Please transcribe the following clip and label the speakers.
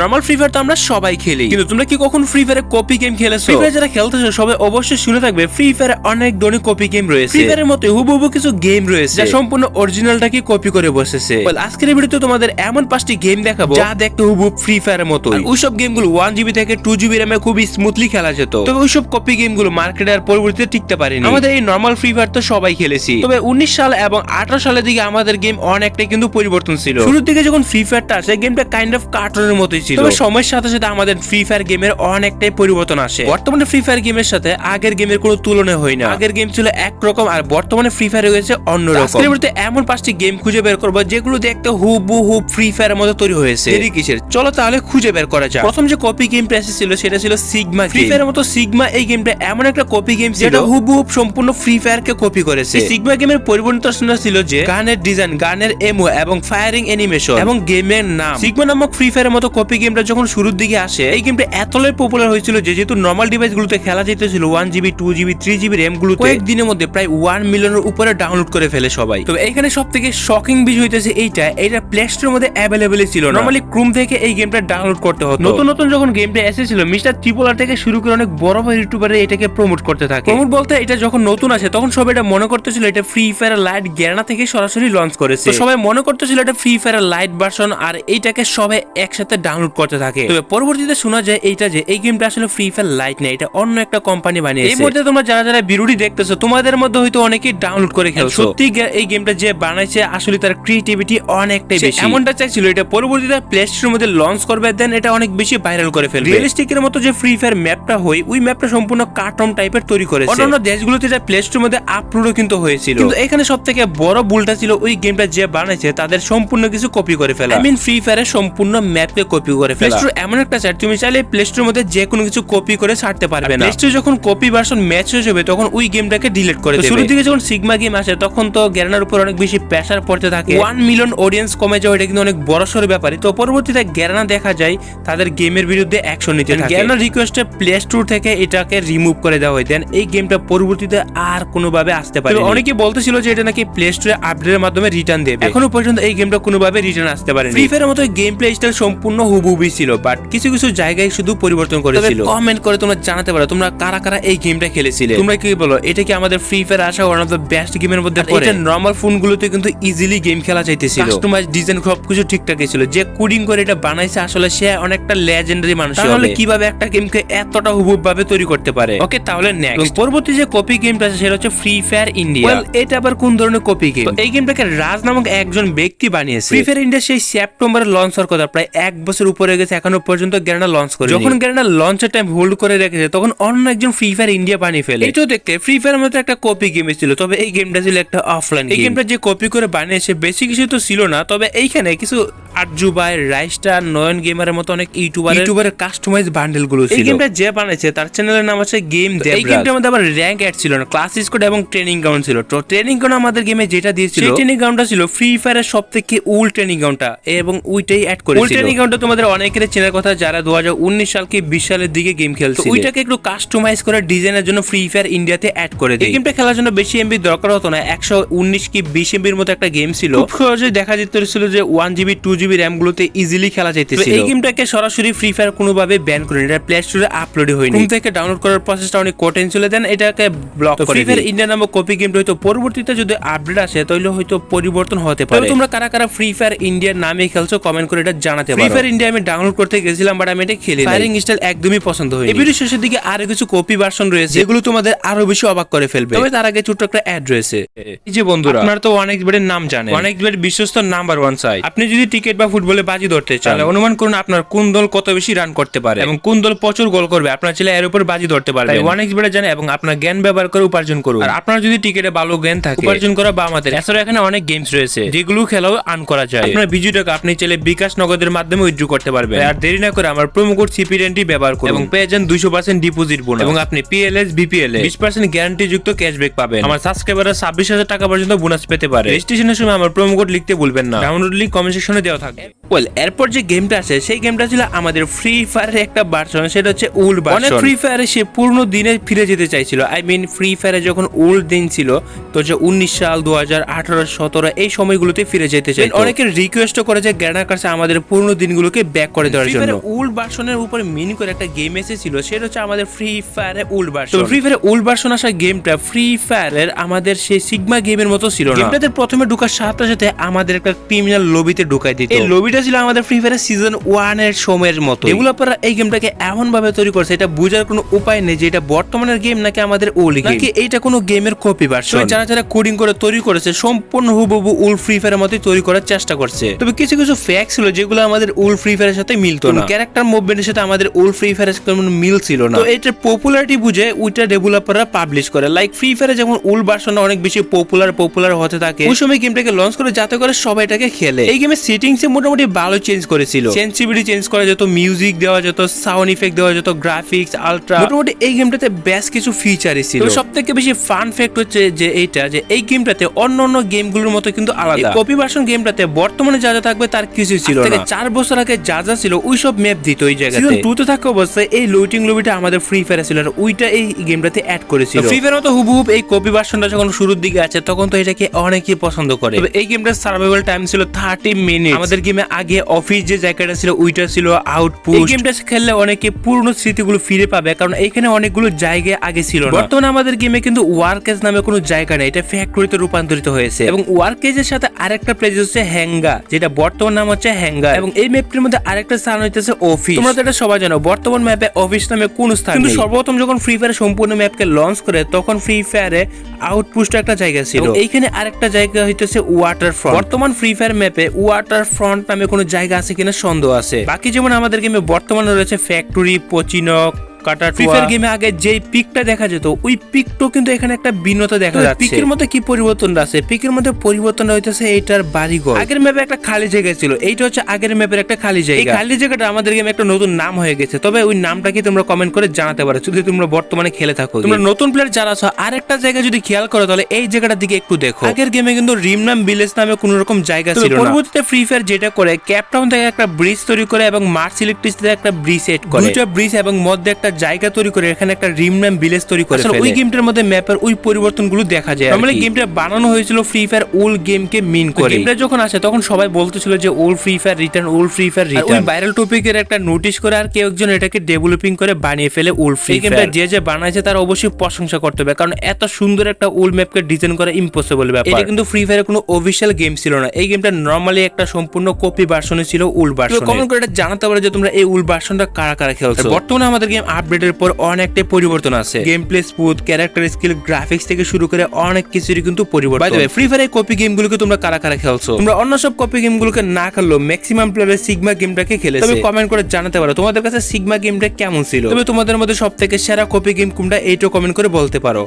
Speaker 1: Normal free fire তো আমরা সবাই খেলি। কিন্তু তোমরা কি কখন ফ্রি ফায়ারে কপি গেম খেলেছো? ফ্রি ফায়ার যারা খেলতেছো সবাই অবশ্যই শুনে থাকবে ফ্রি ফায়ারে অনেক ধরনের কপি গেম রয়েছে। ফ্রি ফায়ারের মতো হুবহু কিছু গেম রয়েছে। যা সম্পূর্ণ অরিজিনালটাকে কপি করে বসেছে। আজকের ভিডিওতে তোমাদের এমন পাঁচটি গেম দেখাবো। যা দেখতে হুবহু ফ্রি ফায়ারের মতো ওইসব গেমগুলো ওয়ান জিবি থেকে টু জিবি র্যামে খুবই স্মুথলি খেলা যেত। তবে ওইসব কপি গেমগুলো মার্কেটে আর পরবর্তীতে টিকতে পারেনি। আমাদের এই নর্মাল ফ্রি ফায়ার তো সবাই খেলেছি। তবে উনিশ সাল এবং আঠারো সালের দিকে আমাদের গেম অনেকটাই কিন্তু পরিবর্তন ছিল। শুরুর দিকে যখন ফ্রি ফায়ারটা আসে গেমটা কাইন্ড অফ কার্টুনের মতোই ছিল। তবে সময়ের সাথে সাথে আমাদের ফ্রি ফায়ার গেমের অনেকটাই পরিবর্তন আসে। বর্তমানে ফ্রি ফায়ার গেমের সাথে আগের গেমের কোনো তুলনা হয় না। আগের গেম ছিল একরকম আর বর্তমানে ফ্রি ফায়ার হয়েছে অন্যরকম। আজকের ভিডিওতে এমন পাঁচটি গেম খুঁজে বের করব যেগুলো দেখতে হুবহু হুব ফ্রি ফায়ারের মতো তৈরি হয়েছে। দেরি কিসের? চলো তাহলে খুঁজে বের করা যাক। প্রথম যে কপি গেম গেমটা ছিল সেটা ছিল সিগমা ফ্রি ফায়ারের মতো সিগমা এই গেমটা এমন একটা কপি গেম যেটা হুবহু সম্পূর্ণ ফ্রি ফায়ার কে কপি করেছে। সিগমা গেমের পরিবর্তন ছিল যে গানের ডিজাইন গানের এমো এবং ফায়ারিং অ্যানিমেশন এবং গেমের নাম। সিগমা নামক ফ্রি ফায়ারের মতো কপি গেমটা যখন শুরুর দিকে আসে এই গেমটা এতটাই পপুলার হয়েছিল যে যেহেতু নর্মাল ডিভাইস গুলোতে খেলা যেতেছিল one GB two GB three GB র্যামগুলো কয়েকদিনের মধ্যে প্রায় ওয়ান মিলিয়নের উপরে ডাউনলোড করে ফেলে সবাই। তো এখানে সব থেকে শকিং বিষয় হইতেছে এইটা এটা প্লে স্টোর মধ্যে অ্যাভেলেবেল ছিল নর্মালি ক্রোম থেকে এই গেমটা ডাউনলোড করতে হতো। নতুন নতুন যখন গেমটা এসেছিল মিস্টার ত্রিপোলার থেকে শুরু করে অনেক বড় বড় ইউটিউবার এটাকে প্রমোট করতে থাকে। প্রমোট বলতে এটা যখন নতুন আসে তখন সবাই এটা মনে করতেছিল এটা ফ্রি ফায়ার লাইট গ্যানা থেকে সরাসরি লঞ্চ করেছে। সবাই মনে করতেছিল এটা ফ্রি ফায়ার লাইট ভার্সন আর এইটাকে সবাই একসাথে ডাউনলোড করতে থাকে। তবে পরবর্তীতে শোনা যায় এইটা যে এই গেমটা আসলে ফ্রি ফায়ার লাইট না এটা অন্য একটা কোম্পানি বানিয়েছে। এই মুহূর্তে তোমরা যারা যারা বিরোধী দেখতেছো তোমাদের মধ্যে হয়তো অনেকেই ডাউনলোড করে খেলছো। সত্যি এই গেমটা যে বানাইছে আসলে তার ক্রিয়েটিভিটি অনেকটাই বেশি। এমনটা চাইছিল এটা পরবর্তীতে প্লে স্টোরের মধ্যে লঞ্চ করবে দেন এটা অনেক বেশি ভাইরাল করে ফেলবে। রিয়েলিস্টিকের মতো যে ফ্রি ফায়ার ম্যাপটা হয় ওই ম্যাপটা সম্পূর্ণ কার্টুন টাইপের তৈরি করেছে। অন্যান্য দেশগুলোতে এটা প্লে স্টোরের মধ্যে আপলোডও কিন্তু হয়েছিল। কিন্তু এখানে সব থেকে বড় ভুলটা ছিল ওই গেমটা যে বানাইছে তাদের সম্পূর্ণ কিছু কপি করে ফেলা। আই মিন ফ্রি ফায়ারের সম্পূর্ণ ম্যাপকে কপি করে ফেলা। প্লে স্টোর এমন একটা সাইট তুমি চাইলে প্লে স্টোরের মধ্যে যে কোনো কিছু কপি করে ছাড়তে পারবে না। প্লে স্টোর যখন কপি ভার্সন ম্যাচ হয়ে যাবে তখন ওই গেমটাকে ডিলিট করে দেবে। শুরুর দিকে যখন সিগমা গেম আসে তখন তো গ্যারানার উপর অনেক বেশি প্রেসার পড়তে থাকে। ওয়ান মিলিয়ন অডিয়েন্স কমে যাওয়া এটা কিন্তু অনেক বড় সড় ব্যাপারই। তো পরবর্তীতে গ্যারানা দেখা যায় তাদের গেমের বিরুদ্ধে অ্যাকশন নিতে থাকে। গ্যারানার রিকোয়েস্টে প্লে স্টোর থেকে এটাকে রিমুভ করে দেওয়া হয়। দেন এই গেমটা পরবর্তীতে আর কোনোভাবে আসতে পারে অনেকে বলতেছিল যে এটা নাকি প্লে স্টোরে আপডেটের মাধ্যমে রিটার্ন দেবে। এখনও পর্যন্ত এই গেমটা কোনোভাবে রিটার্ন আসতে পারে ফ্রি ফায়ারের মতো গেম প্লে স্টাইল সম্পূর্ণ হুবহুবই ছিল বাট কিছু কিছু জায়গায় শুধু পরিবর্তন করেছিল। কমেন্ট করে তোমরা জানাতে পারো তোমরা কারা কারা এই গেমটা খেলেছিলে? তোমরা কি বলো এটা কি আমাদের ফ্রি ফায়ার আসা ওয়ান অফ দ্য বেস্ট গেমের মধ্যে পড়ে? এটা নরমাল ফোনগুলোতে কিন্তু ইজিলি গেম খেলা চাইতেছিল। কাস্টমাইজ ডিজাইন সবকিছু ঠিকঠাকই ছিল যে কোডিং করে এটা বানাইছে আসলে সে অনেকটা লেজেন্ডারি মানুষ তাহলে কীভাবে একটা গেমকে এতটা হুবহুব ভাবে তৈরি করতে পারে? ওকে তাহলে নেক্সট পরবর্তী যে কপি গেমটা আছে সেটা হচ্ছে ফ্রি ফায়ার ইন্ডিয়া এটা আবার কোন ধরনের কপি গেম এই গেমটাকে রাজ নামক একজন ব্যক্তি বানিয়েছে। ফ্রি ফায়ার ইন্ডিয়া সেই সেপ্টেম্বরে লঞ্চ হওয়ার কথা প্রায় এক বছর উপরে গেছে এখনও পর্যন্ত গ্যারানা লঞ্চ করে যখন গ্যারানা লঞ্চের টাইম হোল্ড করে রেখেছে তখন অন্য একজন ফ্রি ফায়ার ইন্ডিয়া বানিয়ে ফেলে। এটাও দেখতে ফ্রি ফায়ার মতো একটা কপি গেম ছিল তবে এই গেমটা ছিল একটা অফলাইন এই গেমটা যে কপি করে বানিয়েছে বেশি কিছু তো ছিল না তবে এইখানে কিছু আরজু ভাই রাইস্টার নয়ন গেমারের মতো অনেক ইউটিউবার ইউটিউবারের কাস্টমাইজ বান্ডেলগুলো ছিল। এই গেমটা যে বানাইছে তার চ্যানেলের নাম আছে গেম দেব এই গেমটার মধ্যে আবার র্যাঙ্ক অ্যাড ছিল না ক্লাস স্কোড এবং ট্রেনিং গ্রাউন্ড ছিল। তো ট্রেনিং গ্রাউন্ড আমাদের গেমে যেটা দিয়েছিল সেই ট্রেনিং গ্রাউন্ডটা ছিল ফ্রি ফায়ারের সব থেকে উল ট্রেনিং গ্রাউন্ডটা এবং ওইটাই অ্যাড করেছিল। উল ট্রেনিং গ্রাউন্ডটা তোমাদের অনেকের চেনার কথা যারা দু সাল কি বিশ সালের দিকে গেম খেলছে ওইটাকে একটু কাস্টমাইজ করে ডিজাইনের জন্য ফ্রি ফায়ার ইন্ডিয়াতে অ্যাড করে দেয় গেমটা খেলার জন্য বেশি এমবি দরকার হতো না একশো উনিশ কি বিশ এমবির মতো একটা গেম ছিল। খুব সহজে দেখা যেত ছিল যে one GB two GB RAM গুলোতে ইজিলি খেলা যাইতেছিল। এই গেমটাকে সরাসরি ফ্রি ফায়ার কোনোভাবে ব্যান করে এটা প্লে স্টোরে আপলোড হয়নি। রুম থেকে ডাউনলোড করার প্রসেসটা অনেক কঠিন ছিল দেন এটাকে ব্লক করে ফ্রি ফায়ার ইন্ডিয়া নামক কপি গেমটা হয়তো পরবর্তীতে যদি আপডেট আসে তাহলে হয়তো পরিবর্তন হতে পারে। তোমরা কারা কারা ফ্রি ফায়ার ইন্ডিয়ার নামে খেলছো কমেন্ট করে এটা জানাতে পারো। ফ্রি ফায়ার ইন্ডিয়া আমি ডাউনলোড করতে গেছিলাম বাট আমি এটা খেলি ফায়ারিং স্টাইল একদমই পছন্দ হয়নি। এই ভিডিও শেষের দিকে আরও কিছু কপি ভার্সন রয়েছে। যেগুলো তোমাদের আরও বেশি অবাক করে ফেলবে। তবে তার আগে ছোট্ট একটা অ্যাড রয়েছে। এই যে বন্ধুরা আপনারা তো অনেক বেডের নাম জানেন। অনেক বেড বিশ্বস্ত নাম্বার ওয়ান সাইড আপনি যদি ক্রিকেট বা ফুটবলে বাজি ধরতে চান তাহলে অনুমান করুন আপনার কোন দল কত বেশি রান করতে পারে এবং কোন দল প্রচুর গোল করবে। আপনার ছেলে এর উপর বাজি ধরতে পারবে এক্স বেডে জানে এবং আপনার জ্ঞান ব্যবহার করে উপার্জন করুন। আর আপনার যদি টিকেটে ভালো জ্ঞান থাকে উপার্জন করা বা আমাদের। এছাড়া এখানে অনেক গেমস রয়েছে। যেগুলো খেলাও আর্ন করা যায়। আপনার ভিডিওটাকে আপনি চাইলে বিকাশ নগদের মাধ্যমে উইথড্র করতে পারবেন। আর দেরি না করে আমার প্রোমো কোড সিপিএনটি ব্যবহার করুন। এবং পেয়ে যান দুইশো পার্সেন্ট ডিপোজিট বোনাস এবং আপনি পিএলএস বিপিএল বিশ পার্সেন্ট গ্যারান্টি যুক্ত ক্যাশব্যাক পাবেন। আমার সাবস্ক্রাইবাররা ছাব্বিশ হাজার টাকা পর্যন্ত বোনাস পেতে পারে। রেজিস্ট্রেশনের সময় আমার প্রোমো কোড লিখতে ভুলবেন না। ডাউনলোড লিঙ্ক কমেন্ট সেকশনে দেওয়া থাকবে। ওয়েল এরপর যে গেমটা আছে সেই গেমটা ছিল আমাদের ফ্রি ফায়ারের একটা ভার্সন সেটা হচ্ছে উল ভার্সন ফ্রি ফায়ারে সে পূর্ণ দিনে ফিরে যেতে চাইছিল। আই মিন ফ্রি ফায়ারে যখন ওল্ড দিন ছিল তো যে উনিশ সাল দু হাজার আঠারো সতেরো এই সময়গুলোতে ফিরে যেতে চাই অনেকের রিকোয়েস্ট করে যে গ্যানার কাছে আমাদের পুরনো দিনগুলোকে গেমটাকে ব্যাক করে দেওয়ার জন্য। উল ভার্সনের উপরে মিনি করে একটা গেম এসেছিল সেটা হচ্ছে আমাদের ফ্রি ফায়ারের উল ভার্সন ফ্রি ফায়ারের উল ভার্সন আসা গেমটা ফ্রি ফায়ারের আমাদের সেই সিগমা গেমের মতো ছিল না। গেমটাতে প্রথমে ঢোকার সাথে সাথে আমাদের একটা ক্রিমিনাল লবিতে ঢুকাই দিত। এই লবিটা ছিল আমাদের ফ্রি ফায়ারের সিজন ওয়ানের সময়ের মতো ডেভেলপাররা এই গেমটাকে এমন ভাবে তৈরি করছে এটা বোঝার কোনো উপায় নেই যে এটা বর্তমানের গেম নাকি আমাদের ওল্ড গেম নাকি এইটা কোনো গেমের কপি ভার্সন যারা যারা কোডিং করে তৈরি করেছে সম্পূর্ণ হুবহু উল ফ্রি ফায়ারের মতোই তৈরি করার চেষ্টা করছে। তবে কিছু কিছু ফ্যাক্ট ছিল যেগুলো আমাদের উল ফ্রি ফায়ারের সাথে মিলতো না। ক্যারেক্টার মুভমেন্টের সাথে আমাদের উল ফ্রি ফায়ারের কোনো মিল ছিল না। তো এটার পপুলারিটি বুঝে ওইটা ডেভেলপাররা পাবলিশ করে। লাইক ফ্রি ফায়ারে যেমন উল ভার্সনটা অনেক বেশি পপুলার পপুলার হতে থাকে ওই সময় গেমটাকে লঞ্চ করে যাতে করে সবাই এটাকে খেলে। এই গেমের সেটিংস মোটামুটি ভালো চেঞ্জ করেছিল। সেন্সিবিলিটি চেঞ্জ করা যেত মিউজিক দেওয়া যেত সাউন্ড ইফেক্ট দেওয়া যেত গ্রাফিক্স আলট্রা মোটামুটি এই গেমটাতে বেশ কিছু ফিচারই ছিল। সব থেকে বেশি ফান ফ্যাক্ট হচ্ছে যে এইটা যে এই গেমটাতে অন্য অন্য গেমগুলোর মতো কিন্তু আলাদা। কপি ভার্সন গেমটাতে বর্তমানে যা যা থাকবে তার কিছু ছিল না। চার বছর আগে যা যা ছিল ওই সব ম্যাপ দিত ওই জায়গাতে। সিজন 2 তে থাকা অবস্থায় এই লুটিং লবিটা আমাদের ফ্রি ফায়ার ছিল আর ওইটা এই গেমটাতে অ্যাড করেছিল। ফ্রি ফায়ার মতো হুবহুব এই কপি ভার্সনটা যখন শুরুর দিকে আছে তখন তো এটাকে অনেকেই পছন্দ করে। তবে এই গেমটার সার্ভাইভাল টাইম ছিল 30 মিনিট আমাদের গেমে আগে অফিস যে জায়গাটা ছিল ওইটা ছিল আউটপুট এই গেমটা খেললে অনেকে পুরনো স্মৃতিগুলো ফিরে পাবে কারণ এখানে অনেকগুলো জায়গা আগে ছিল না। বর্তমানে আমাদের গেমে কিন্তু ওয়ার্কেজ নামে কোনো জায়গা নেই এটা ফ্যাক্টরিতে রূপান্তরিত হয়েছে। এবং ওয়ার্কেজের সাথে আরেকটা প্লেস হচ্ছে হ্যাঙ্গা যেটা বর্তমান নাম হচ্ছে হ্যাঙ্গা এবং এই ম্যাপটির মধ্যে আরেকটা স্থান হইতেছে অফিস তোমরা তো এটা সবাই জানো বর্তমান ম্যাপে অফিস নামে কোন স্থান কিন্তু সর্বপ্রথম যখন ফ্রি ফায়ার সম্পূর্ণ ম্যাপকে লঞ্চ করে তখন ফ্রি ফায়ারে আউটপোস্ট একটা জায়গা ছিল। এইখানে আরেকটা জায়গা হইতেছে ওয়াটার ফ্রন্ট বর্তমান ফ্রি ফায়ার ম্যাপে ওয়াটার ফ্রন্ট নামে কোনো জায়গা আছে কিনা সন্দেহ আছে। বাকি যেমন আমাদের গেমে বর্তমানে রয়েছে ফ্যাক্টরি পচিনক কাটার ফ্রি ফায়ার গেমে আগে যেই পিকটা দেখা যেত ওই পিকটাও কিন্তু এখানে একটা ভিন্নতা দেখা যাচ্ছে। পিকের মধ্যে কি পরিবর্তন আছে? পিকের মধ্যে পরিবর্তন হইতেছে এইটার বাড়িঘর। আগের ম্যাপে একটা খালি জায়গা ছিল। এইটা হচ্ছে আগের ম্যাপের একটা খালি জায়গা। এই খালি জায়গাটা আমাদের গেমে একটা নতুন নাম হয়ে গেছে। তবে ওই নামটা কি তোমরা কমেন্ট করে জানাতে পারো। যদি তোমরা বর্তমানে খেলে থাকো তোমরা নতুন প্লেয়ার যারা আছো আরেকটা জায়গা যদি খেয়াল করো তাহলে এই জায়গাটার দিকে একটু দেখো। আগের গেমে কিন্তু রিমনাম ভিলেজ নামে কোনো রকম জায়গা ছিল না। পরবর্তীতে ফ্রি ফায়ার যেটা করে ক্যাপটাউন থেকে একটা ব্রিজ তৈরি করে এবং মার্চ ইলেকট্রিসিটি একটা ব্রিজ সেট করে। দুইটা ব্রিজ এবং মধ্যে একটা জায়গা তৈরি করে এখানে একটা রিমনাম ভিলেজ তৈরি করে ওই গেমটার মধ্যে ম্যাপের ওই পরিবর্তনগুলো দেখা যায় নরমালি গেমটা বানানো হয়েছিল ফ্রি ফায়ার ওল গেমকে মিন করে। গেমটা যখন আসে তখন সবাই বলতেছিল যে old free fire return old free fire return ওই ভাইরাল টপিকের একটা নোটিশ করে আর কেউ একজন এটাকে ডেভেলপিং করে বানিয়ে ফেলে ওল ফ্রি গেমটা যে যে বানাইছে তার অবশ্যই প্রশংসা করতে হবে। কারণ এত সুন্দর একটা ওল ম্যাপকে ডিজাইন করা ইম্পসিবল ব্যাপার। এটা কিন্তু ফ্রি ফায়ারের কোনো অফিসিয়াল গেম ছিল না। এই গেমটা নরমালি একটা সম্পূর্ণ কপি ভার্সনে ছিল উল ভার্সন কমেন্ট করে এটা জানাতে পারো যে তোমরা এই উল ভার্সনটা কারা কারা খেলছো। বর্তমানে আমাদের গেম আপডেটের পর অনেকটাই পরিবর্তন আছে। Game play smooth character skill graphics থেকে শুরু করে অনেক কিছুরই কিন্তু পরিবর্তন। ফ্রি ফায়ার কপি গেম গেমগুলোকে তোমরা কারা কারা খেলছো? তোমরা অন্য সব কপি গেম গুলোকে না খেললো ম্যাক্সিমাম প্লেয়ার সিগমা গেমটাকে খেলে তবে কমেন্ট করে জানাতে পারো তোমাদের কাছে সিগমা গেমটা কেমন ছিল? তবে তোমাদের মধ্যে সব থেকে সেরা কপি গেম কোনটা এইটাও কমেন্ট করে বলতে পারো।